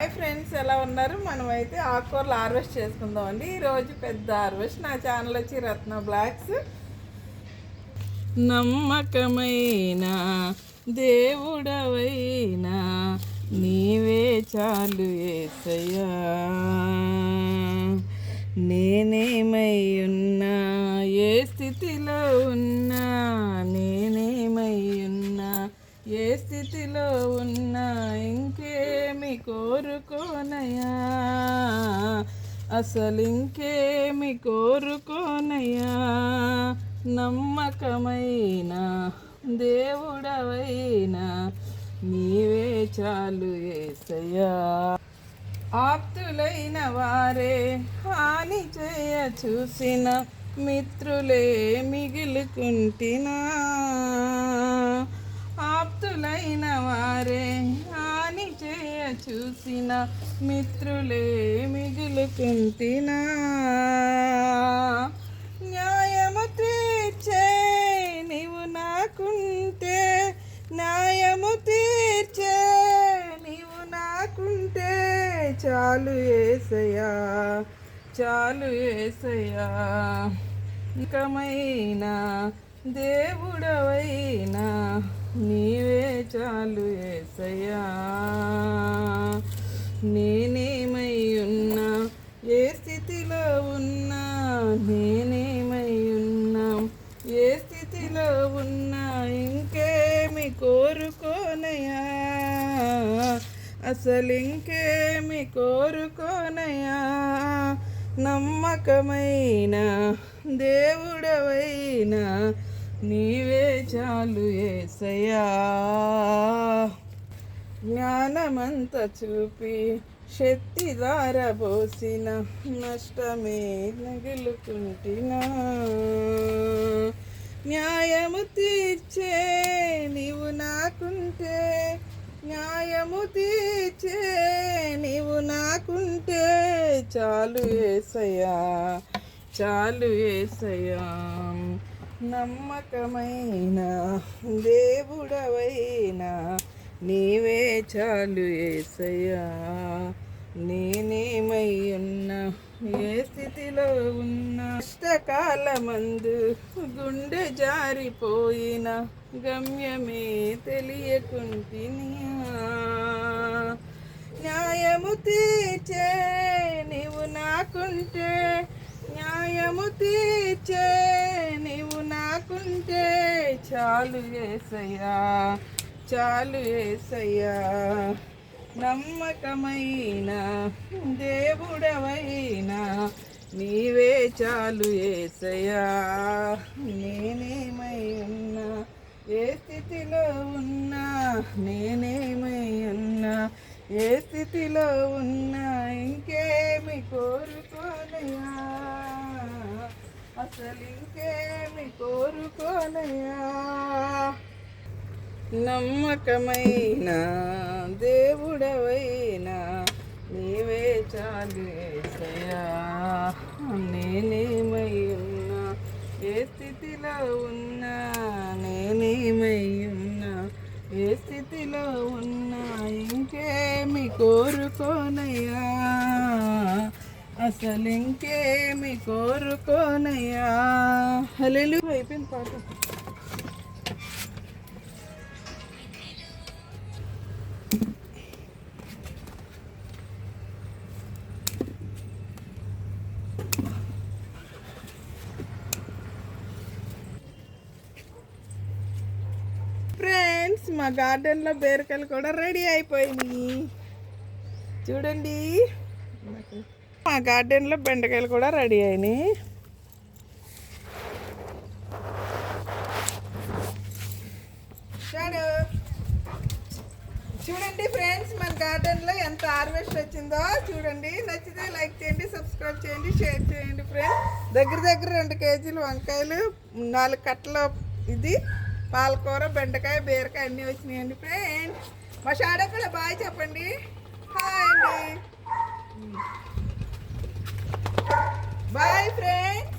Hi friends ఎలా ఉన్నారు? మనమైతే ఆకుకూరలు హార్వెస్ట్ చేసుకుందాం అండి ఈరోజు పెద్ద హార్వెస్ట్ నా ఛానల్ వచ్చి రత్న బ్లాక్స్ నమ్మకమైన దేవుడవైనా నీవే చాలు ఏసయ్యా. నేనేమై ఉన్నా ఏ స్థితిలో ఉన్నా నేనేమై ఉన్నా ఏ స్థితిలో ఉన్నా ఇంకేమి కోరుకోనయా అసలు ఇంకేమి కోరుకోనయా నమ్మకమైన దేవుడవైనా నీవే చాలు ఏసయ్యా. ఆప్తులైన వారే హాని చేయ చూసిన మిత్రులే మిగులుకుంటున్నా మిత్రులే మిగులుకుంటినా? న్యాయము తీర్చే నీవు నాకుంటే న్యాయము తీర్చే నీవు నాకుంటే చాలు ఏసయ్యా చాలు ఏసయ్యా. ఇకమైన దేవుడవైనా నీవే చాలు ఏసయ్యా. నేనేమై ఉన్నా ఏ స్థితిలో ఉన్నా? నేనేమై ఉన్నా ఏ స్థితిలో ఉన్నా? ఇంకేమి కోరుకోనయా అసలు ఇంకేమి కోరుకోనయా నమ్మకమైన దేవుడవైనా నీవే చాలు ఏసయా జ్ఞానమంత చూపి శక్తి దారబోసిన నష్టమే నగులుకుంటినా. న్యాయము తీర్చే నీవు నాకుంటే న్యాయము తీర్చే నీవు నాకుంటే చాలు ఏసయ్యా చాలు ఏసయ్యా. నమ్మకమైన దేవుడవైనా నీవే చాలు ఏసయ్యా. నేనేమై ఉన్నా ఏ స్థితిలో ఉన్నా. కష్టకాలమందు గుండె జారిపోయిన గమ్యమే తెలియకుంటినియా న్యాయము తీర్చే నీవు నాకుంటే న్యాయము తీర్చే నీవు నాకుంటే చాలు ఏసయ్యా. చాలు ఏసయ్యా నమ్మకమైన దేవుడవైనా నీవే చాలు ఏసయ్యా. నేనేమై ఉన్నా ఏ స్థితిలో ఉన్నా నేనేమై ఉన్నా ఏ స్థితిలో ఉన్నా ఇంకేమి కోరుకోనయా అసలు ఇంకేమి కోరుకోనయా నమ్మకమైన దేవుడవైనా నీవే చాలు ఏసయ్యా. నేనేమై ఉన్నా ఏ స్థితిలో ఉన్నా నేనేమై ఉన్నా ఏ స్థితిలో ఉన్నా ఇంకేమి కోరుకోనయ్యా. అసలు ఇంకేమి కోరుకోనయ్యా. హలో అయిపోయింది పాట. మా గార్డెన్లో బీరకాయలు కూడా రెడీ అయిపోయినాయి. చూడండి. మా గార్డెన్లో బెండకాయలు కూడా రెడీ అయినాయి. చూడండి ఫ్రెండ్స్ మన గార్డెన్లో ఎంత హార్వెస్ట్ వచ్చిందో చూడండి. నచ్చితే లైక్ చేయండి సబ్స్క్రైబ్ చేయండి షేర్ చేయండి ఫ్రెండ్స్ దగ్గర దగ్గర రెండు కేజీలు వంకాయలు నాలుగు కట్టల ఇది. పాలకూర బెండకాయ బీరకాయ అన్నీ వచ్చినాయండి ఫ్రెండ్స్. మా షాడో కూడా బాయ్ చెప్పండి. హాయ్ అండి. Bye friends.